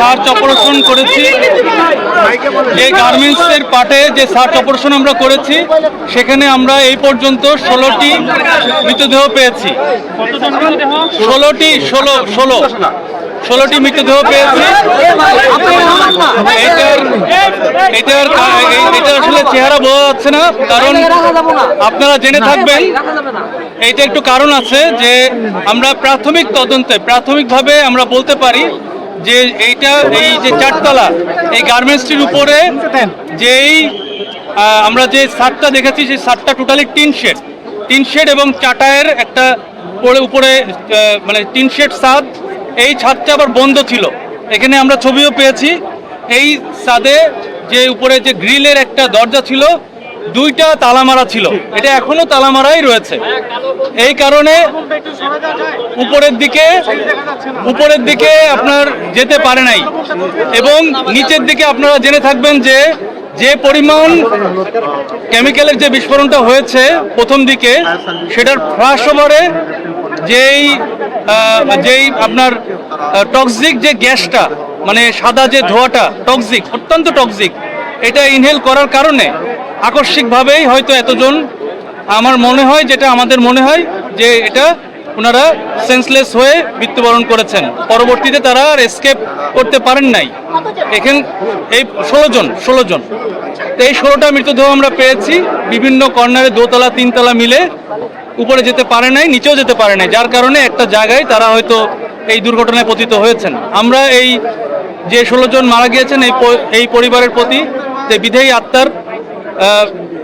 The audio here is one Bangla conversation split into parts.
সার্চ অপারেশন করেছি। যে গার্মেন্টসের পাটে যে সার্চ অপারেশন আমরা করেছি, সেখানে আমরা এই পর্যন্ত ষোলোটি মৃতদেহ পেয়েছি। ষোলোটি, ষোলো ষোলো, ষোলোটি মৃতদেহ পেয়েছি। এটার এটা আসলে চেহারা বোঝা যাচ্ছে না, কারণ আপনারা জেনে থাকবেন, এইটা একটু কারণ আছে যে আমরা প্রাথমিক তদন্তে, প্রাথমিকভাবে আমরা বলতে পারি যে এইটা, এই যে চারতলা, এই গার্মেন্টসটির উপরে যেই আমরা যে সারটা দেখেছি, সেই সারটা totally tin shed. Tin shed এবং চাটায়ের একটা পরে উপরে মানে টিন শেড ছাদ এই ছাদটা আবার বন্ধ ছিল। এখানে আমরা ছবিও পেয়েছি। এই ছাদে যে উপরে যে গ্রিলের একটা দরজা ছিল দুইটা তালা মারা ছিল। এটা এখনও তালা মারাই রয়েছে। এই কারণে উপরের দিকে উপরের দিকে আপনার যেতে পারে নাই। এবং নিচের দিকে আপনারা জেনে থাকবেন যে যে পরিমাণ কেমিক্যালের যে বিস্ফোরণটা হয়েছে প্রথম দিকে, সেটার ফ্লাশ ওভারে যেই যেই আপনার টক্সিক যে গ্যাসটা মানে সাদা যে ধোঁয়াটা টক্সিক অত্যন্ত টক্সিক এটা ইনহেল করার কারণে আকস্মিকভাবেই হয়তো এতজন, আমার মনে হয় যেটা আমাদের মনে হয় যে এটা ওনারা সেন্সলেস হয়ে মৃত্যুবরণ করেছেন। পরবর্তীতে তারা আর এসকেপ করতে পারেন নাই। এখান, এই ষোলো জন ষোলো জন। তো এই ষোলোটা মৃতদেহ আমরা পেয়েছি, বিভিন্ন কর্নারে দোতলা, তিনতলা মিলে। উপরে যেতে পারে নাই, নিচেও যেতে পারে নাই। যার কারণে একটা জায়গায় তারা হয়তো এই দুর্ঘটনায় পতিত হয়েছেন। আমরা এই যে ষোলো জন মারা গিয়েছেন, এই এই পরিবারের প্রতি বিধেয়ী আত্মার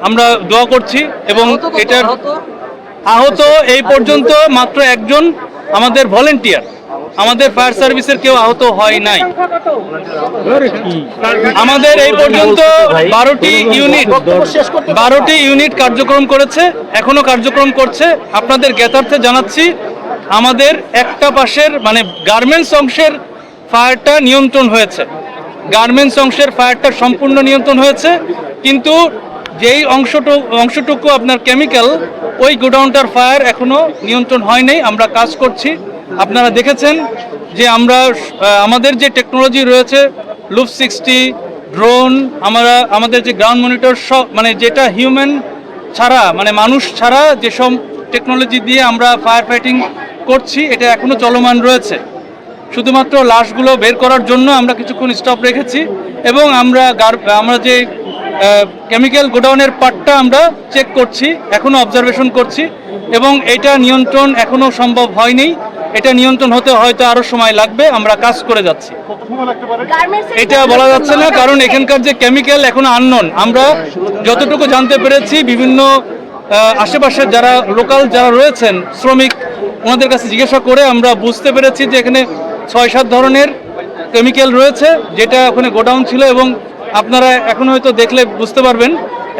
আমরা দোয়া করছি এবং এটার আহত এই পর্যন্ত মাত্র একজন আমাদের ভলেন্টিয়ার। আমাদের ফায়ার সার্ভিসের কেউ আহত হয় নাই। আমাদের এই পর্যন্ত বারোটি ইউনিট বারোটি ইউনিট কার্যক্রম করেছে এখনও কার্যক্রম করছে। আপনাদের জ্ঞাতার্থে জানাচ্ছি আমাদের একটা পাশের মানে গার্মেন্টস অংশের ফায়ারটা নিয়ন্ত্রণ হয়েছে। গার্মেন্টস অংশের ফায়ারটা সম্পূর্ণ নিয়ন্ত্রণ হয়েছে কিন্তু যেই অংশটুকু অংশটুকু আপনার কেমিক্যাল ওই গোডাউনটার ফায়ার এখনও নিয়ন্ত্রণ হয় নাই, আমরা কাজ করছি। আপনারা দেখেছেন যে আমরা আমাদের যে টেকনোলজি রয়েছে লুপ সিক্সটি ড্রোন আমরা, আমাদের যে গ্রাউন্ড মনিটর সব মানে যেটা হিউম্যান ছাড়া মানে মানুষ ছাড়া যেসব টেকনোলজি দিয়ে আমরা ফায়ার ফাইটিং করছি, এটা এখনও চলমান রয়েছে। শুধুমাত্র লাশগুলো বের করার জন্য আমরা কিছুক্ষণ স্টপ রেখেছি এবং আমরা আমরা যে কেমিক্যাল গোডাউনের পার্টটা আমরা চেক করছি, এখনও অবজারভেশন করছি এবং এটা নিয়ন্ত্রণ এখনও সম্ভব হয়নি। এটা নিয়ন্ত্রণ হতে হয়তো আরও সময় লাগবে, আমরা কাজ করে যাচ্ছি। এটা বলা যাচ্ছে না, কারণ এখানকার যে কেমিক্যাল এখনও আননোন আমরা যতটুকু জানতে পেরেছি, বিভিন্ন আশেপাশের যারা লোকাল যারা রয়েছেন, শ্রমিক, ওনাদের কাছে জিজ্ঞাসা করে আমরা বুঝতে পেরেছি যে এখানে ছয় সাত ধরনের কেমিক্যাল রয়েছে, যেটা ওখানে গোডাউন ছিল এবং আপনারা এখন হয়তো দেখলে বুঝতে পারবেন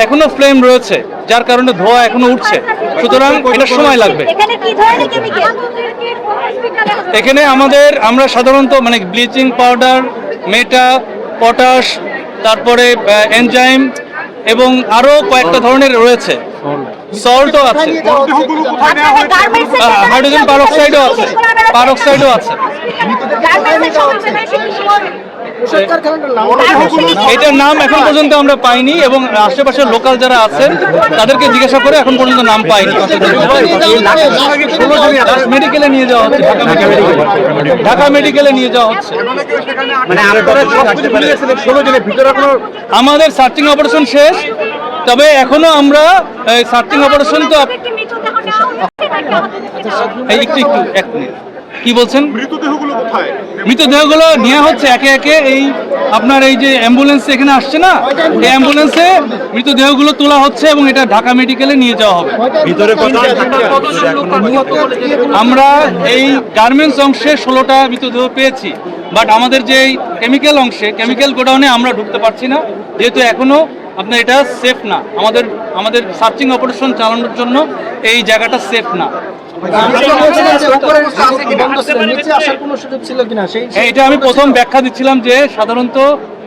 এখনও ফ্লেম রয়েছে যার কারণে ধোঁয়া এখনও উঠছে। সুতরাং এটা সময় লাগবে। এখানে আমাদের আমরা সাধারণত মানে ব্লিচিং পাউডার মেটা পটাশ তারপরে এনজাইম এবং আরও কয়েকটা ধরনের রয়েছে। সল্টও আছে। হাইড্রোজেন পারক্সাইডও আছে। পারক্সাইডও আছে। এটার নাম এখন পর্যন্ত আমরা পাইনি এবং আশেপাশের লোকাল যারা আছেন তাদেরকে জিজ্ঞাসা করে এখন পর্যন্ত নাম পাইনি। মেডিকেলে নিয়ে যাওয়া হচ্ছে ঢাকা মেডিকেলে নিয়ে যাওয়া হচ্ছে। মানে আমাদের সার্চিং অপারেশন শেষ তবে এখনও আমরা সার্চিং অপারেশন তো একটু একটু এক মিনিট। কি বলছেন? মৃতদেহগুলো কোথায়? মৃতদেহগুলো নেওয়া হচ্ছে একে একে এই আপনার এই যে অ্যাম্বুলেন্স এখানে আসছে না? এই অ্যাম্বুলেন্সে মৃতদেহগুলো তোলা হচ্ছে এবং এটা ঢাকা মেডিকেলে নিয়ে যাওয়া হবে। ভিতরে আমরা এই গার্মেন্টস অংশে ষোলোটা মৃতদেহ পেয়েছি বাট আমাদের যে কেমিক্যাল অংশে কেমিক্যাল গোডাউনে আমরা ঢুকতে পারছি না যেহেতু এখনও আপনার এটা সেফ না। আমাদের আমাদের সার্চিং অপারেশন চালানোর জন্য এই জায়গাটা সেফ না। এটা আমি প্রথম ব্যাখ্যা দিচ্ছিলাম যে সাধারণত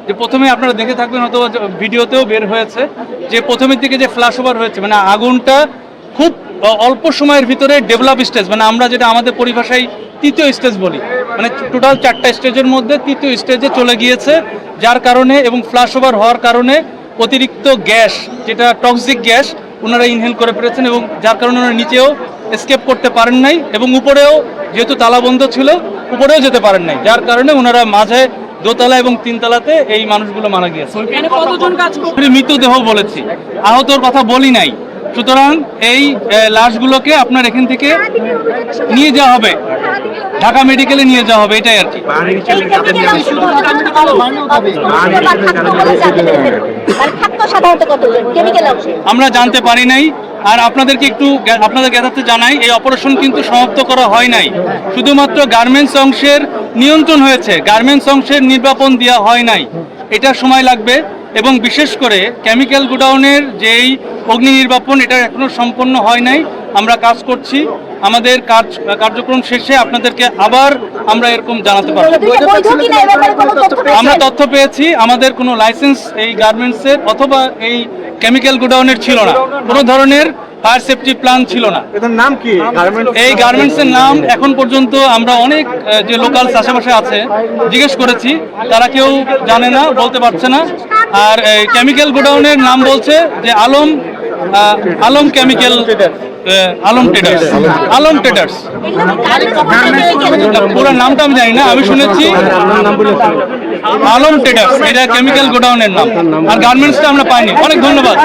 যে প্রথমে আপনারা দেখে থাকবেন অথবা ভিডিওতেও বের হয়েছে যে প্রথমের দিকে যে ফ্ল্যাশ ওভার হয়েছে মানে আগুনটা খুব অল্প সময়ের ভিতরে ডেভেলপ স্টেজ মানে আমরা যেটা আমাদের পরিভাষায় তৃতীয় স্টেজ বলি। মানে টোটাল চারটা স্টেজের মধ্যে তৃতীয় স্টেজে চলে গিয়েছে যার কারণে এবং ফ্লাশ ওভার হওয়ার কারণে অতিরিক্ত গ্যাস যেটা টক্সিক গ্যাস ওনারা ইনহেল করে ফেলেছেন এবং যার কারণে ওনারা নিচেও এসকেপ করতে পারেন নাই এবং উপরেও যেহেতু তালাবন্ধ ছিল উপরেও যেতে পারেন নাই। যার কারণে ওনারা মাঝে দোতলা এবং তিনতলাতে এই মানুষগুলো মারা গিয়েছে। মৃতদেহ বলেছি। আহতর কথা বলি নাই। সুতরাং এই লাশগুলোকে আপনার এখান থেকে নিয়ে যাওয়া হবে। ঢাকা মেডিকেলে নিয়ে যাওয়া হবে এটাই আর কি। আমরা জানতে পারি নাই আর আপনাদেরকে একটু আপনাদের জ্ঞাতার্থে জানাই, এই অপারেশন কিন্তু সমাপ্ত করা হয় নাই। শুধুমাত্র গার্মেন্টস অংশের নিয়ন্ত্রণ হয়েছে গার্মেন্টস অংশের নির্বাপন দেওয়া হয় নাই। এটা সময় লাগবে এবং বিশেষ করে কেমিক্যাল গোডাউনের যেই অগ্নি নির্বাপন, এটা এখনও সম্পন্ন হয় নাই। আমরা কাজ করছি। আমাদের কাজ কার্যক্রম শেষে আপনাদেরকে আবার আমরা এরকম জানাতে পারব। আমরা তথ্য পেয়েছি। আমাদের কোনো লাইসেন্স এই গার্মেন্টসের অথবা এই কেমিক্যাল গোডাউনের ছিল না। কোনো ধরনের ফায়ার সেফটি প্ল্যান ছিল না। এদের নাম কি? এই গার্মেন্টসের নাম এখন পর্যন্ত আমরা অনেক যে লোকাল আশেপাশে আছে জিজ্ঞেস করেছি। তারা কেউ জানে না বলতে পারছে না। আর এই কেমিক্যাল গোডাউনের নাম বলছে যে Alam Alam chemical Alam traders Alam traders? পুরো নামটা আমি জানি না আমি শুনেছি। আলম ট্রেডার্স এটা কেমিক্যাল গোডাউনের নাম। আর গার্মেন্টসটা আমরা পাইনি। অনেক ধন্যবাদ।